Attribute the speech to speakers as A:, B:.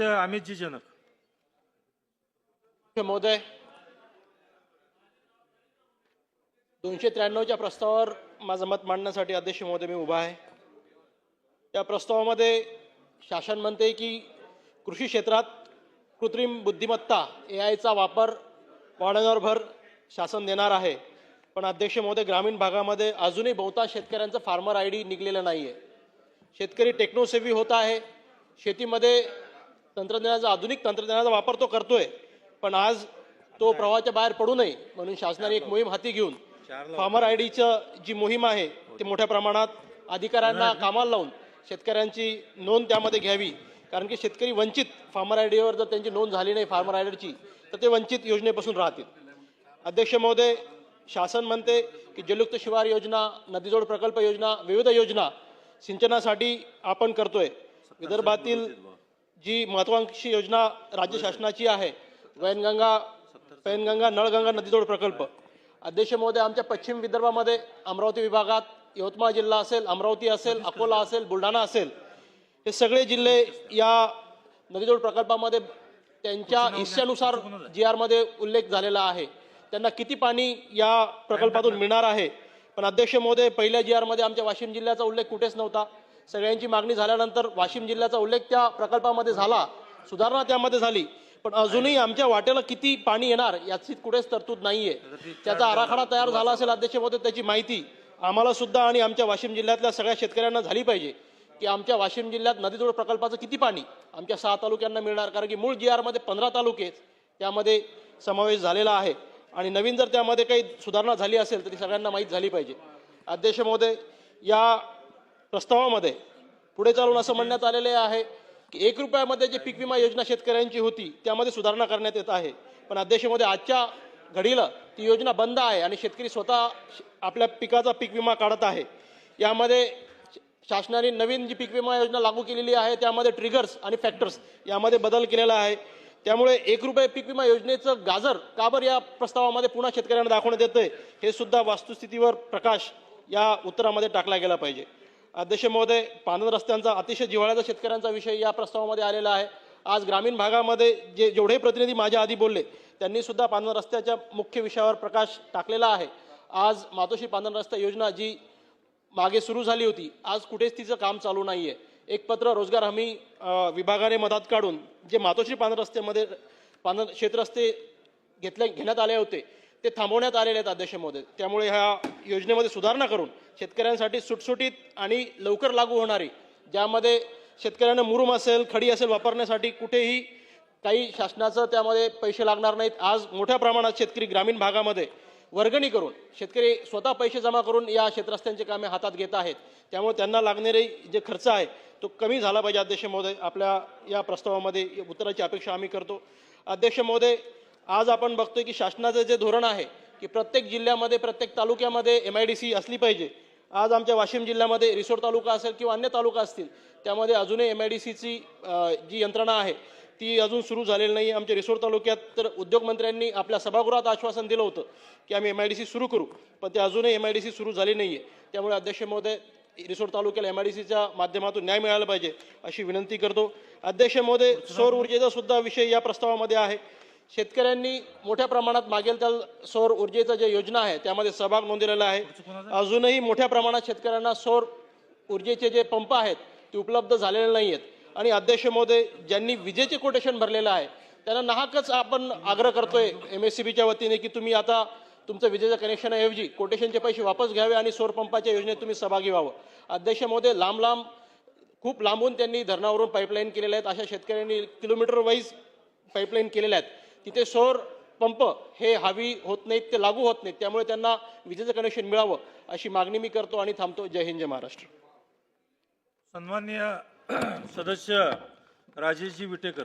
A: अमितजी जनक
B: महोदय दोनशे त्र्याण्णवच्या प्रस्तावावर माझं मत मांडण्यासाठी अध्यक्ष महोदय मी उभा आहे. या प्रस्तावामध्ये शासन म्हणते की कृषी क्षेत्रात कृत्रिम बुद्धिमत्ता ए आयचा वापर वाढवण्यावर भर शासन देणार आहे. पण अध्यक्ष महोदय ग्रामीण भागामध्ये अजूनही बहुतांश शेतकऱ्यांचं फार्मर आय डी निघलेलं नाही आहे शेतकरी टेक्नोसेव्ही होत आहे. शेतीमध्ये तंत्रज्ञानाचा आधुनिक तंत्रज्ञानाचा वापर तो करतोय. पण आज तो प्रवाहाच्या बाहेर पडू नये म्हणून शासनाने एक मोहीम हाती घेऊन फार्मर आय डीचं जी मोहीम आहे ती मोठ्या प्रमाणात अधिकाऱ्यांना कामाला लावून शेतकऱ्यांची नोंद त्यामध्ये घ्यावी. कारण की शेतकरी वंचित फार्मर आय डीवर जर त्यांची नोंद झाली नाही फार्मर आय डीची तर ते वंचित योजनेपासून राहतील. अध्यक्ष महोदय शासन म्हणते की जलयुक्त शिवार योजना नदीजोड प्रकल्प योजना विविध योजना सिंचनासाठी आपण करतोय. विदर्भातील जी महत्वाकांक्षी योजना राज्य शासनाची आहे. वैनगंगा पैनगंगा नळगंगा नदीजोड प्रकल्प. अध्यक्ष महोदय आमच्या पश्चिम विदर्भामध्ये अमरावती विभागात यवतमाळ जिल्हा असेल अमरावती असेल अकोला असेल बुलढाणा असेल हे सगळे जिल्हे या नदीजोड प्रकल्पामध्ये त्यांच्या हिस्स्यानुसार जी आरमध्ये उल्लेख झालेला आहे. त्यांना किती पाणी या प्रकल्पातून मिळणार आहे? पण अध्यक्ष महोदय पहिल्या जी आरमध्ये आमच्या वाशिम जिल्ह्याचा उल्लेख कुठेच नव्हता. सगळ्यांची मागणी झाल्यानंतर वाशिम जिल्ह्याचा उल्लेख त्या प्रकल्पामध्ये झाला. सुधारणा त्यामध्ये झाली. पण अजूनही आमच्या वाट्याला किती पाणी येणार याची कुठेच तरतूद नाहीये. त्याचा आराखडा तयार झाला असेल अध्यक्ष महोदय त्याची माहिती आम्हाला सुद्धा आणि आमच्या वाशिम जिल्ह्यातल्या सगळ्या शेतकऱ्यांना झाली पाहिजे. की आमच्या वाशिम जिल्ह्यात नदीजोड प्रकल्पाचं किती पाणी आमच्या सहा तालुक्यांना मिळणार? कारण की मूळ जी आरमध्ये पंधरा तालुके आहेत. त्यामध्ये समावेश झालेला आहे. आणि नवीन जर त्यामध्ये काही सुधारणा झाली असेल तर ती सगळ्यांना माहीत झाली पाहिजे. अध्यक्ष महोदय या प्रस्तावामध्ये पुढे चालून असं म्हणण्यात आलेले आहे की एक रुपयामध्ये जे पीक विमा योजना शेतकऱ्यांची होती त्यामध्ये सुधारणा करण्यात येत आहे. पण अध्यक्षमध्ये आजच्या घडीला ती योजना बंद आहे आणि शेतकरी स्वतः श- आपल्या पिकाचा पीक विमा काढत आहे. यामध्ये श- शासनाने नवीन जी पीक विमा योजना लागू केलेली आहे त्यामध्ये ट्रिगर्स आणि फॅक्टर्स यामध्ये बदल केलेला आहे. त्यामुळे एक रुपये पीक विमा योजनेचं गाजर का बरं या प्रस्तावामध्ये पुन्हा शेतकऱ्यांना दाखवण्यात येतं हे सुद्धा वास्तुस्थितीवर प्रकाश या उत्तरामध्ये टाकला गेला पाहिजे. अध्यक्ष महोदय पानन रस्त्यांचा अतिशय जिव्हाळ्याचा शेतकऱ्यांचा विषय या प्रस्तावामध्ये आलेला आहे. आज ग्रामीण भागामध्ये जे जेवढे प्रतिनिधी माझ्या आधी बोलले त्यांनी सुद्धा पानन रस्त्याच्या मुख्य विषयावर प्रकाश टाकलेला आहे. आज मातोश्री पानन रस्ता योजना जी मागे सुरू झाली होती आज कुठेच तिचं काम चालू नाही आहे एक पत्र रोजगार हमी विभागाने मदत काढून जे मातोश्री पांढर रस्त्यामध्ये पांढर शेतरस्ते घेतले घेण्यात आले होते ते थांबवण्यात आलेले आहेत अध्यक्ष त्यामुळे ह्या योजनेमध्ये सुधारणा करून शेतकऱ्यांसाठी सुटसुटीत आणि लवकर लागू होणारी ज्यामध्ये शेतकऱ्यांना मुरुम असेल खडी असेल वापरण्यासाठी कुठेही काही शासनाचं त्यामध्ये पैसे लागणार नाहीत. आज मोठ्या प्रमाणात शेतकरी ग्रामीण भागामध्ये वर्गणी करून शेतकरी स्वतः पैसे जमा करून या शेतरस्त्यांची कामे हातात घेत आहेत. त्यामुळे त्यांना लागणारे जे खर्च आहे तो कमी झाला पाहिजे. अध्यक्ष महोदय आपल्या या प्रस्तावामध्ये उत्तराची अपेक्षा आम्ही करतो. अध्यक्ष महोदय आज आपण बघतोय की शासनाचं जे धोरण आहे की प्रत्येक जिल्ह्यामध्ये प्रत्येक तालुक्यामध्ये एम आय डी सी असली पाहिजे. आज आमच्या वाशिम जिल्ह्यामध्ये रिसोड तालुका असेल किंवा अन्य तालुका असतील त्यामध्ये अजूनही एम आय डी सीची जी यंत्रणा आहे ती अजून सुरू झालेली नाही आमच्या रिसोड तालुक्यात तर उद्योगमंत्र्यांनी आपल्या सभागृहात आश्वासन दिलं होतं की आम्ही एम आय डी सी सुरू करू. पण ते अजूनही एम आय डी सी सुरू झाली नाही आहे त्यामुळे अध्यक्ष महोदय रिसोड तालुक्याला एम आय डी सीच्या माध्यमातून न्याय मिळाला पाहिजे अशी विनंती करतो. अध्यक्ष महोदय सौर ऊर्जेचा सुद्धा विषय या प्रस्तावामध्ये आहे. शेतकऱ्यांनी मोठ्या प्रमाणात मागेल त्या सौर ऊर्जेचं जे योजना आहे त्यामध्ये सहभाग नोंदवलेला आहे. अजूनही मोठ्या प्रमाणात शेतकऱ्यांना सौर ऊर्जेचे जे पंप आहेत ते उपलब्ध झालेले नाही आहेत आणि अध्यक्ष महोदय ज्यांनी विजेचे कोटेशन भरलेलं आहे त्यांना नाहकच आपण आग्रह करतोय एम एस सी बीच्या वतीने की तुम्ही आता तुमचं विजेचं कनेक्शनऐवजी कोटेशनचे पैसे वापस घ्यावे आणि सौर पंपाच्या योजनेत तुम्ही सहभागी व्हावं. अध्यक्ष महोदय लांब लांब खूप लांबून त्यांनी धरणावरून पाईपलाईन केलेल्या आहेत. अशा शेतकऱ्यांनी किलोमीटर वाईज पाईपलाईन केलेल्या आहेत. तिथे सौर पंप हे हवी होत नाहीत ते लागू होत नाहीत. त्यामुळे त्यांना विजेचं कनेक्शन मिळावं अशी मागणी मी करतो आणि थांबतो. जय हिंद जय महाराष्ट्र.
A: सन्माननीय सदस्य राजेशजी विटेकर.